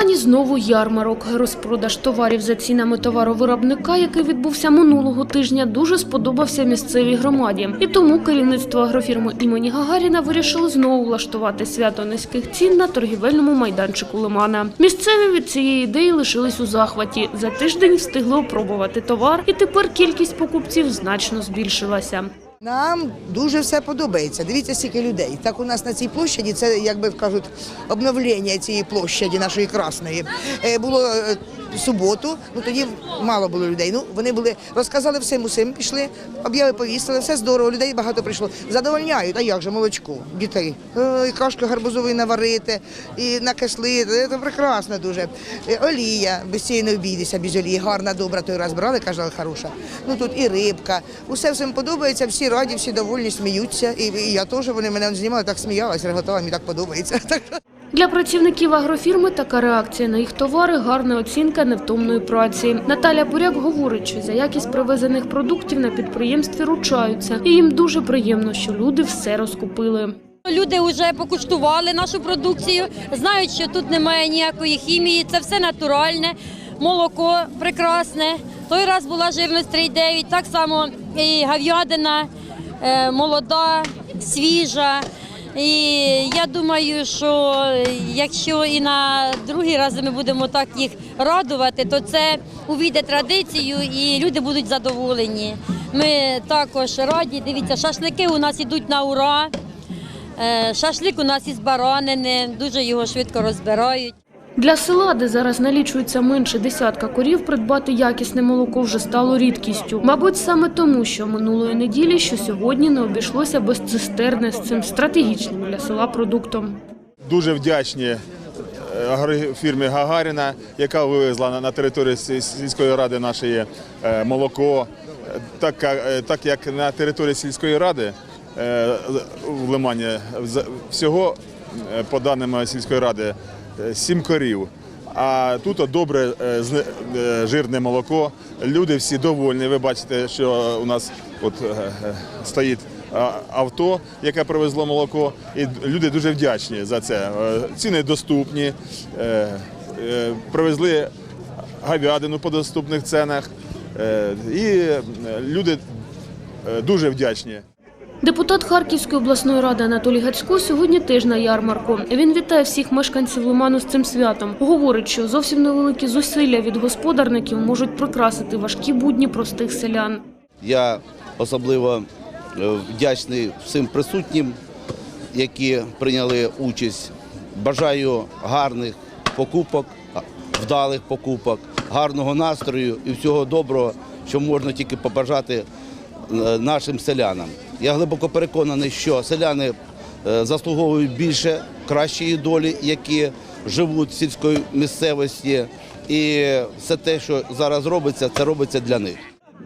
Лимані знову ярмарок. Розпродаж товарів за цінами товаровиробника, який відбувся минулого тижня, дуже сподобався місцевій громаді. І тому керівництво агрофірми імені Гагаріна вирішило знову влаштувати свято низьких цін на торгівельному майданчику Лимана. Місцеві від цієї ідеї лишились у захваті. За тиждень встигли опробувати товар, і тепер кількість покупців значно збільшилася. Нам дуже все подобається. Дивіться, скільки людей. Так у нас на цій площаді, це як би кажуть, обновлення цієї площаді нашої красної. Е, Було е, суботу, ну тоді мало було людей. Ну вони були, розказали всім усім, пішли, об'яви повісили, все здорово, людей багато прийшло. Задовольняють, а як же молочко, дітей. Е, І кашки гарбузової наварити, і накислити. Це прекрасно дуже. Е, Олія, без цієї не обійдеться, без олії. Гарна, добра, той раз брали, казали, хороша. Ну тут і рибка. Усе всім подобається, всі раді, всі довольні, сміються. І, і я теж, вони мене знімали, так сміялась, реготала, мені так подобається. Для працівників агрофірми така реакція на їх товари гарна оцінка невтомної праці. Наталя Буряк говорить, що за якість привезених продуктів на підприємстві ручаються, і їм дуже приємно, що люди все розкупили. Люди вже покуштували нашу продукцію, знають, що тут немає ніякої хімії, це все натуральне, молоко прекрасне. Той раз була жирність 3,9, так само і говядина е, молода, свіжа. І я думаю, що якщо і на другий раз ми будемо так їх радувати, то це увійде традицію і люди будуть задоволені. Ми також раді. Дивіться, шашлики у нас йдуть на ура. Е, Шашлик у нас із баранини, дуже його швидко розбирають. Для села, де зараз налічується менше десятка корів, придбати якісне молоко вже стало рідкістю. Мабуть, саме тому, що минулої неділі, що сьогодні не обійшлося без цистерни з цим стратегічним для села продуктом. Дуже вдячні е, агрофірмі Гагаріна, яка вивезла на- територію сільської ради наше е, молоко. Е, Так, як на території сільської ради в Лимані всього, по даним сільської ради, сім корів. А тут добре е, е, жирне молоко. Люди всі довольні. Ви бачите, що у нас от е, е, стоїть авто, яке привезло молоко, і люди дуже вдячні за це. Е, Ціни доступні, е, е, привезли говядину по доступних ценах, е, і е, люди е, дуже вдячні. Депутат Харківської обласної ради Анатолій Гацько сьогодні теж на ярмарку. Він вітає всіх мешканців Лиману з цим святом. Говорить, що зовсім невеликі зусилля від господарників можуть прикрасити важкі будні простих селян. Я особливо е, вдячний всім присутнім, які прийняли участь. Бажаю гарних покупок, вдалих покупок, гарного настрою і всього доброго, що можна тільки побажати нашим селянам. Я глибоко переконаний, що селяни е, заслуговують більше кращої долі, які живуть в сільській місцевості. І все те, що зараз робиться, це робиться для них.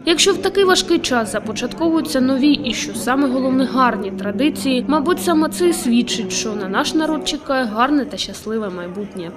Якщо в такий важкий час започатковуються нові і що саме головне гарні традиції, мабуть, саме це і свідчить, що на наш народ чекає гарне та щасливе майбутнє.